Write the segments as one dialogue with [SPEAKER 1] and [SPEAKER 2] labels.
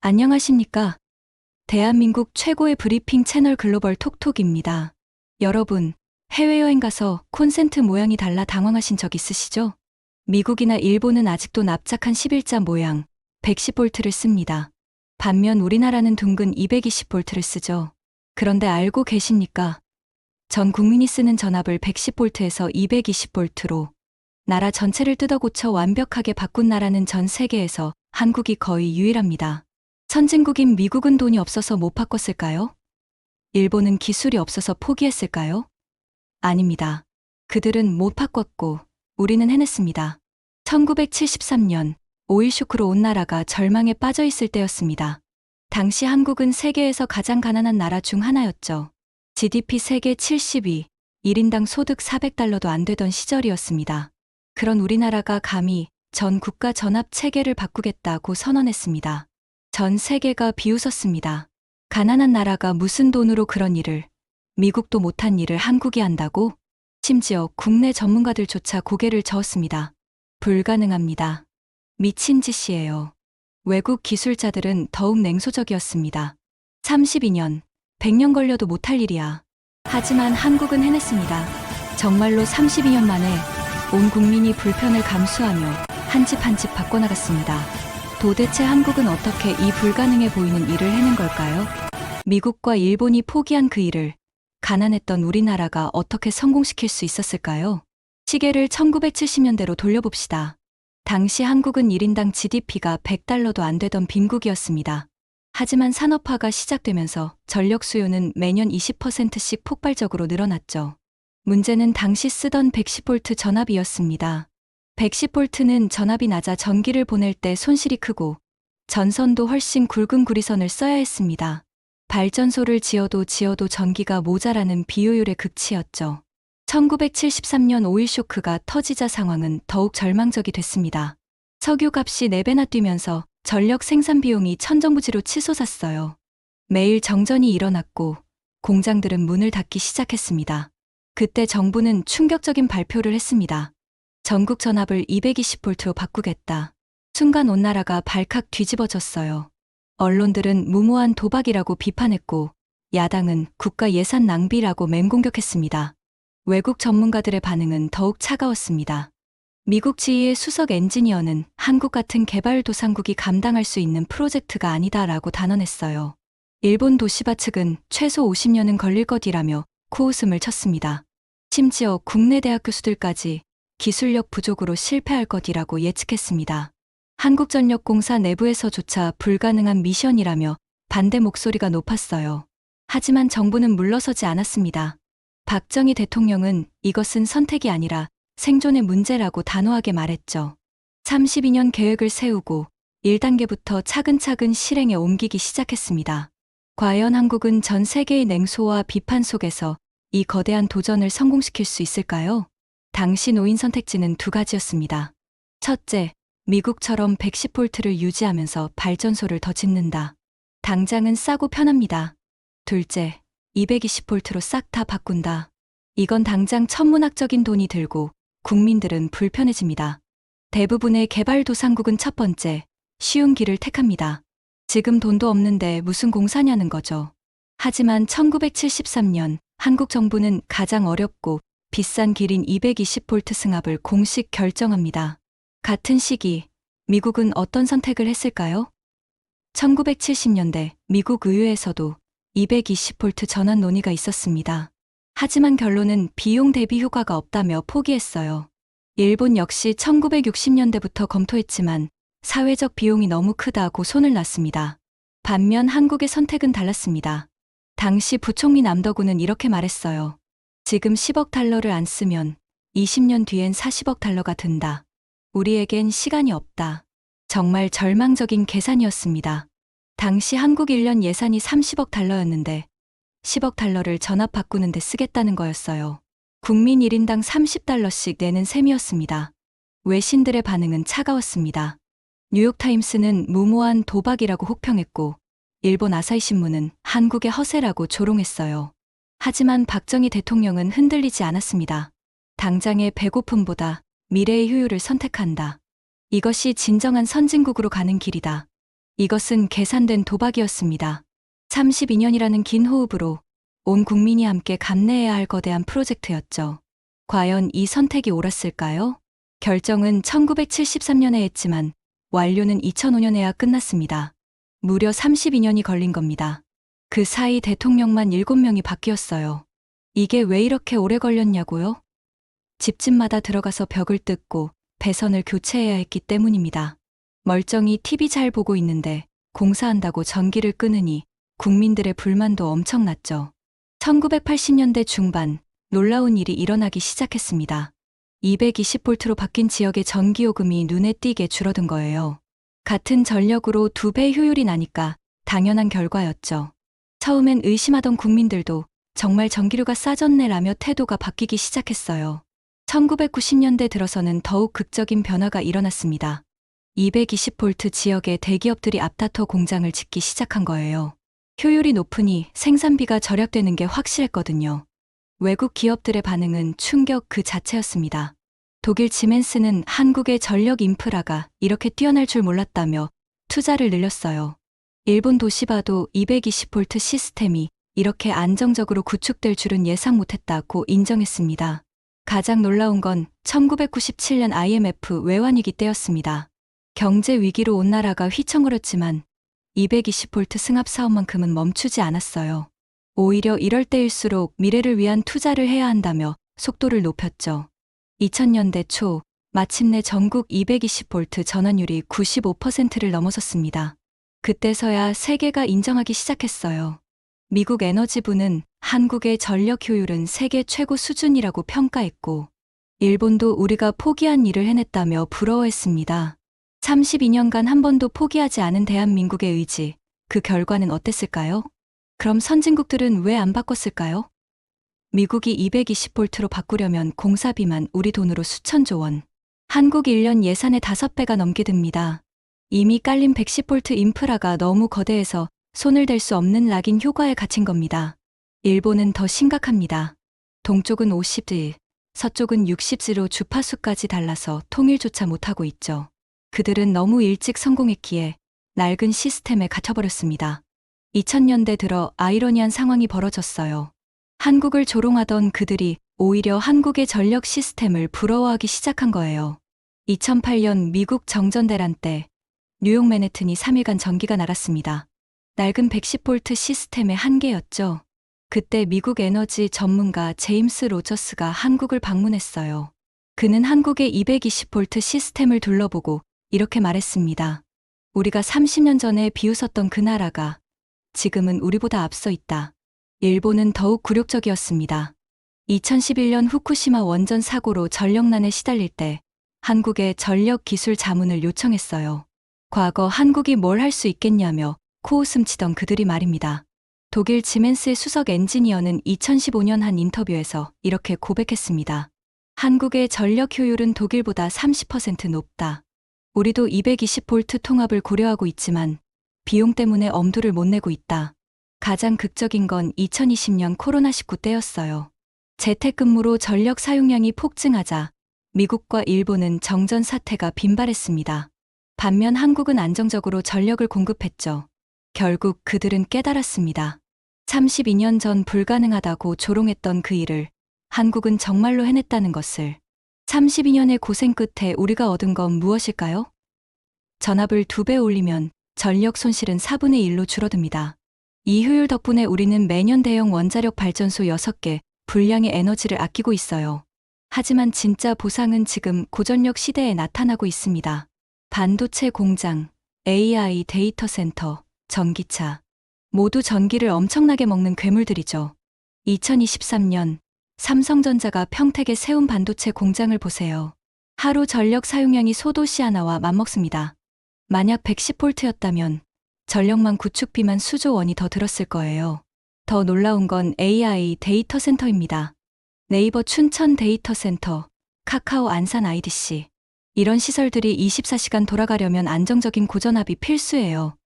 [SPEAKER 1] 안녕하십니까. 대한민국 최고의 브리핑 채널 글로벌 톡톡입니다. 여러분, 해외여행 가서 콘센트 모양이 달라 당황하신 적 있으시죠? 미국이나 일본은 아직도 납작한 11자 모양 110볼트를 씁니다. 반면 우리나라는 둥근 220볼트를 쓰죠. 그런데 알고 계십니까? 전 국민이 쓰는 전압을 110볼트에서 220볼트로 나라 전체를 뜯어 고쳐 완벽하게 바꾼 나라는 전 세계에서 한국이 거의 유일합니다. 선진국인 미국은 돈이 없어서 못 바꿨을까요? 일본은 기술이 없어서 포기했을까요? 아닙니다. 그들은 못 바꿨고 우리는 해냈습니다. 1973년 오일 쇼크로 온 나라가 절망에 빠져 있을 때였습니다. 당시 한국은 세계에서 가장 가난한 나라 중 하나였죠. GDP 세계 70위, 1인당 소득 400달러도 안 되던 시절이었습니다. 그런 우리나라가 감히 전 국가 전압 체계를 바꾸겠다고 선언했습니다. 전 세계가 비웃었습니다. 가난한 나라가 무슨 돈으로 그런 일을, 미국도 못한 일을 한국이 한다고? 심지어 국내 전문가들조차 고개를 저었습니다. 불가능합니다. 미친 짓이에요. 외국 기술자들은 더욱 냉소적이었습니다. 32년, 100년 걸려도 못할 일이야. 하지만 한국은 해냈습니다. 정말로 32년 만에 온 국민이 불편을 감수하며 한 집 한 집 바꿔나갔습니다. 도대체 한국은 어떻게 이 불가능해 보이는 일을 해낸 걸까요? 미국과 일본이 포기한 그 일을 가난했던 우리나라가 어떻게 성공시킬 수 있었을까요? 시계를 1970년대로 돌려봅시다. 당시 한국은 1인당 GDP가 100달러도 안 되던 빈국이었습니다. 하지만 산업화가 시작되면서 전력 수요는 매년 20%씩 폭발적으로 늘어났죠. 문제는 당시 쓰던 110V 전압이었습니다. 110V는 전압이 낮아 전기를 보낼 때 손실이 크고 전선도 훨씬 굵은 구리선을 써야 했습니다. 발전소를 지어도 지어도 전기가 모자라는 비효율의 극치였죠. 1973년 오일 쇼크가 터지자 상황은 더욱 절망적이 됐습니다. 석유 값이 4배나 뛰면서 전력 생산 비용이 천정부지로 치솟았어요. 매일 정전이 일어났고 공장들은 문을 닫기 시작했습니다. 그때 정부는 충격적인 발표를 했습니다. 전국 전압을 220볼트로 바꾸겠다. 순간 온 나라가 발칵 뒤집어졌어요. 언론들은 무모한 도박이라고 비판했고 야당은 국가 예산 낭비라고 맹공격했습니다. 외국 전문가들의 반응은 더욱 차가웠습니다. 미국 지휘의 수석 엔지니어는 한국 같은 개발도상국이 감당할 수 있는 프로젝트가 아니다라고 단언했어요. 일본 도시바 측은 최소 50년은 걸릴 것이라며 코웃음을 쳤습니다. 심지어 국내 대학 교수들까지 기술력 부족으로 실패할 것이라고 예측했습니다. 한국전력공사 내부에서조차 불가능한 미션이라며 반대 목소리가 높았어요. 하지만 정부는 물러서지 않았습니다. 박정희 대통령은 이것은 선택이 아니라 생존의 문제라고 단호하게 말했죠. 32년 계획을 세우고 1단계부터 차근차근 실행에 옮기기 시작했습니다. 과연 한국은 전 세계의 냉소와 비판 속에서 이 거대한 도전을 성공시킬 수 있을까요? 당시 노인 선택지는 두 가지였습니다. 첫째, 미국처럼 110볼트를 유지하면서 발전소를 더 짓는다. 당장은 싸고 편합니다. 둘째, 220볼트로 싹 다 바꾼다. 이건 당장 천문학적인 돈이 들고 국민들은 불편해집니다. 대부분의 개발도상국은 첫 번째, 쉬운 길을 택합니다. 지금 돈도 없는데 무슨 공사냐는 거죠. 하지만 1973년 한국 정부는 가장 어렵고 비싼 길인 220볼트 승합을 공식 결정합니다. 같은 시기 미국은 어떤 선택을 했을까요? 1970년대 미국 의회에서도 220볼트 전환 논의가 있었습니다. 하지만 결론은 비용 대비 효과가 없다며 포기했어요. 일본 역시 1960년대부터 검토했지만 사회적 비용이 너무 크다고 손을 놨습니다. 반면 한국의 선택은 달랐습니다. 당시 부총리 남덕우는 이렇게 말했어요. 지금 10억 달러를 안 쓰면 20년 뒤엔 40억 달러가 든다. 우리에겐 시간이 없다. 정말 절망적인 계산이었습니다. 당시 한국 1년 예산이 30억 달러였는데 10억 달러를 전압 바꾸는 데 쓰겠다는 거였어요. 국민 1인당 30달러씩 내는 셈이었습니다. 외신들의 반응은 차가웠습니다. 뉴욕타임스는 무모한 도박이라고 혹평했고, 일본 아사히 신문은 한국의 허세라고 조롱했어요. 하지만 박정희 대통령은 흔들리지 않았습니다. 당장의 배고픔보다 미래의 효율을 선택한다. 이것이 진정한 선진국으로 가는 길이다. 이것은 계산된 도박이었습니다. 32년이라는 긴 호흡으로 온 국민이 함께 감내해야 할 거대한 프로젝트였죠. 과연 이 선택이 옳았을까요? 결정은 1973년에 했지만 완료는 2005년에야 끝났습니다. 무려 32년이 걸린 겁니다. 그 사이 대통령만 7명이 바뀌었어요. 이게 왜 이렇게 오래 걸렸냐고요? 집집마다 들어가서 벽을 뜯고 배선을 교체해야 했기 때문입니다. 멀쩡히 TV 잘 보고 있는데 공사한다고 전기를 끄느니 국민들의 불만도 엄청났죠. 1980년대 중반 놀라운 일이 일어나기 시작했습니다. 220볼트로 바뀐 지역의 전기요금이 눈에 띄게 줄어든 거예요. 같은 전력으로 두 배 효율이 나니까 당연한 결과였죠. 처음엔 의심하던 국민들도 정말 전기료가 싸졌네라며 태도가 바뀌기 시작했어요. 1990년대 들어서는 더욱 극적인 변화가 일어났습니다. 220볼트 지역의 대기업들이 앞다퉈 공장을 짓기 시작한 거예요. 효율이 높으니 생산비가 절약되는 게 확실했거든요. 외국 기업들의 반응은 충격 그 자체였습니다. 독일 지멘스는 한국의 전력 인프라가 이렇게 뛰어날 줄 몰랐다며 투자를 늘렸어요. 일본 도시바도 220볼트 시스템이 이렇게 안정적으로 구축될 줄은 예상 못했다고 인정했습니다. 가장 놀라운 건 1997년 IMF 외환위기 때였습니다. 경제 위기로 온 나라가 휘청거렸지만 220볼트 승합 사업만큼은 멈추지 않았어요. 오히려 이럴 때일수록 미래를 위한 투자를 해야 한다며 속도를 높였죠. 2000년대 초 마침내 전국 220볼트 전환율이 95%를 넘어섰습니다. 그때서야 세계가 인정하기 시작했어요. 미국 에너지부는 한국의 전력 효율은 세계 최고 수준이라고 평가했고, 일본도 우리가 포기한 일을 해냈다며 부러워했습니다. 32년간 한 번도 포기하지 않은 대한민국의 의지, 그 결과는 어땠을까요? 그럼 선진국들은 왜 안 바꿨을까요? 미국이 220볼트로 바꾸려면 공사비만 우리 돈으로 수천조 원. 한국 1년 예산의 5배가 넘게 듭니다. 이미 깔린 110볼트 인프라가 너무 거대해서 손을 댈 수 없는 락인 효과에 갇힌 겁니다. 일본은 더 심각합니다. 동쪽은 50드, 서쪽은 60드로 주파수까지 달라서 통일조차 못하고 있죠. 그들은 너무 일찍 성공했기에 낡은 시스템에 갇혀버렸습니다. 2000년대 들어 아이러니한 상황이 벌어졌어요. 한국을 조롱하던 그들이 오히려 한국의 전력 시스템을 부러워하기 시작한 거예요. 2008년 미국 정전대란 때 뉴욕 맨해튼이 3일간 전기가 날았습니다. 낡은 110볼트 시스템의 한계였죠. 그때 미국 에너지 전문가 제임스 로저스가 한국을 방문했어요. 그는 한국의 220볼트 시스템을 둘러보고 이렇게 말했습니다. 우리가 30년 전에 비웃었던 그 나라가 지금은 우리보다 앞서 있다. 일본은 더욱 굴욕적이었습니다. 2011년 후쿠시마 원전 사고로 전력난에 시달릴 때 한국의 전력 기술 자문을 요청했어요. 과거 한국이 뭘 할 수 있겠냐며 코웃음 치던 그들이 말입니다. 독일 지멘스의 수석 엔지니어는 2015년 한 인터뷰에서 이렇게 고백했습니다. 한국의 전력 효율은 독일보다 30% 높다. 우리도 220볼트 통합을 고려하고 있지만 비용 때문에 엄두를 못 내고 있다. 가장 극적인 건 2020년 코로나19 때였어요. 재택근무로 전력 사용량이 폭증하자 미국과 일본은 정전 사태가 빈발했습니다. 반면 한국은 안정적으로 전력을 공급했죠. 결국 그들은 깨달았습니다. 32년 전 불가능하다고 조롱했던 그 일을 한국은 정말로 해냈다는 것을 32년의 고생 끝에 우리가 얻은 건 무엇일까요? 전압을 두 배 올리면 전력 손실은 4분의 1로 줄어듭니다. 이 효율 덕분에 우리는 매년 대형 원자력 발전소 6개 불량의 에너지를 아끼고 있어요. 하지만 진짜 보상은 지금 고전력 시대에 나타나고 있습니다. 반도체 공장, AI 데이터 센터, 전기차. 모두 전기를 엄청나게 먹는 괴물들이죠. 2023년 삼성전자가 평택에 세운 반도체 공장을 보세요. 하루 전력 사용량이 소도시 하나와 맞먹습니다. 만약 110볼트였다면 전력만 구축비만 수조 원이 더 들었을 거예요. 더 놀라운 건 AI 데이터 센터입니다. 네이버 춘천 데이터 센터, 카카오 안산 IDC. 이런 시설들이 24시간 돌아가려면 안정적인 고전압이 필수예요.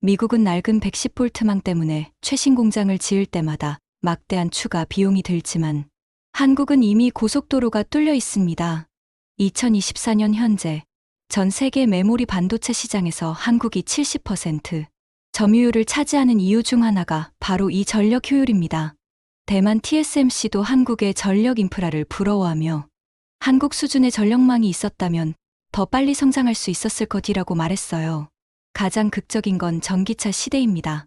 [SPEAKER 1] 미국은 낡은 110볼트망 때문에 최신 공장을 지을 때마다 막대한 추가 비용이 들지만 한국은 이미 고속도로가 뚫려 있습니다. 2024년 현재 전 세계 메모리 반도체 시장에서 한국이 70% 점유율을 차지하는 이유 중 하나가 바로 이 전력 효율입니다. 대만 TSMC도 한국의 전력 인프라를 부러워하며 한국 수준의 전력망이 있었다면 더 빨리 성장할 수 있었을 것이라고 말했어요. 가장 극적인 건 전기차 시대입니다.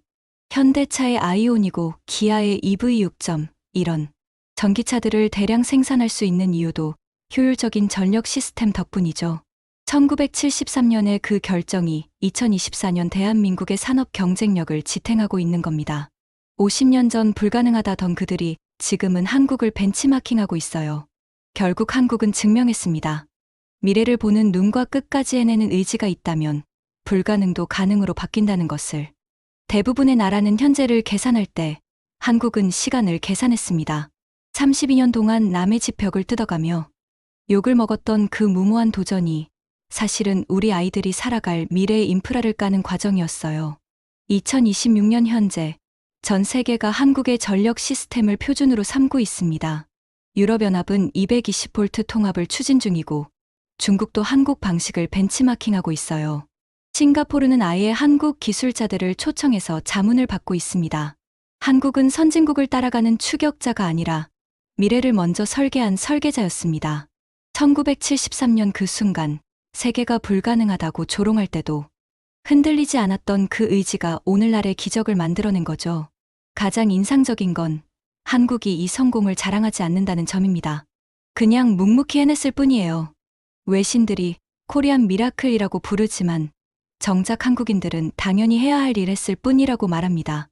[SPEAKER 1] 현대차의 아이온이고 기아의 EV6점 이런 전기차들을 대량 생산할 수 있는 이유도 효율적인 전력 시스템 덕분이죠. 1973년의 그 결정이 2024년 대한민국의 산업 경쟁력을 지탱하고 있는 겁니다. 50년 전 불가능하다던 그들이 지금은 한국을 벤치마킹하고 있어요. 결국 한국은 증명했습니다. 미래를 보는 눈과 끝까지 해내는 의지가 있다면 불가능도 가능으로 바뀐다는 것을. 대부분의 나라는 현재를 계산할 때 한국은 시간을 계산했습니다. 32년 동안 남의 집 벽을 뜯어가며 욕을 먹었던 그 무모한 도전이 사실은 우리 아이들이 살아갈 미래의 인프라를 까는 과정이었어요. 2026년 현재 전 세계가 한국의 전력 시스템을 표준으로 삼고 있습니다. 유럽연합은 220V 통합을 추진 중이고 중국도 한국 방식을 벤치마킹하고 있어요. 싱가포르는 아예 한국 기술자들을 초청해서 자문을 받고 있습니다. 한국은 선진국을 따라가는 추격자가 아니라 미래를 먼저 설계한 설계자였습니다. 1973년 그 순간 세계가 불가능하다고 조롱할 때도 흔들리지 않았던 그 의지가 오늘날의 기적을 만들어낸 거죠. 가장 인상적인 건 한국이 이 성공을 자랑하지 않는다는 점입니다. 그냥 묵묵히 해냈을 뿐이에요. 외신들이 코리안 미라클이라고 부르지만 정작 한국인들은 당연히 해야 할 일 했을 뿐이라고 말합니다.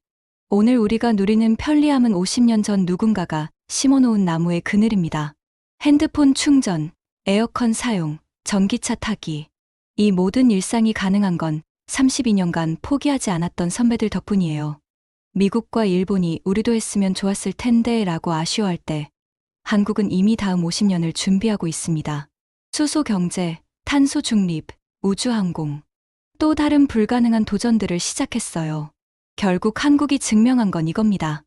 [SPEAKER 1] 오늘 우리가 누리는 편리함은 50년 전 누군가가 심어놓은 나무의 그늘입니다. 핸드폰 충전, 에어컨 사용, 전기차 타기. 이 모든 일상이 가능한 건 32년간 포기하지 않았던 선배들 덕분이에요. 미국과 일본이 우리도 했으면 좋았을 텐데 라고 아쉬워할 때 한국은 이미 다음 50년을 준비하고 있습니다. 수소 경제, 탄소 중립, 우주항공. 또 다른 불가능한 도전들을 시작했어요. 결국 한국이 증명한 건 이겁니다.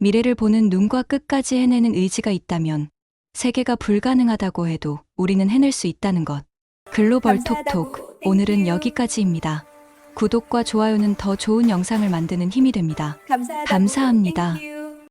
[SPEAKER 1] 미래를 보는 눈과 끝까지 해내는 의지가 있다면 세계가 불가능하다고 해도 우리는 해낼 수 있다는 것. 글로벌 톡톡 오늘은 여기까지입니다. 구독과 좋아요는 더 좋은 영상을 만드는 힘이 됩니다. 감사합니다.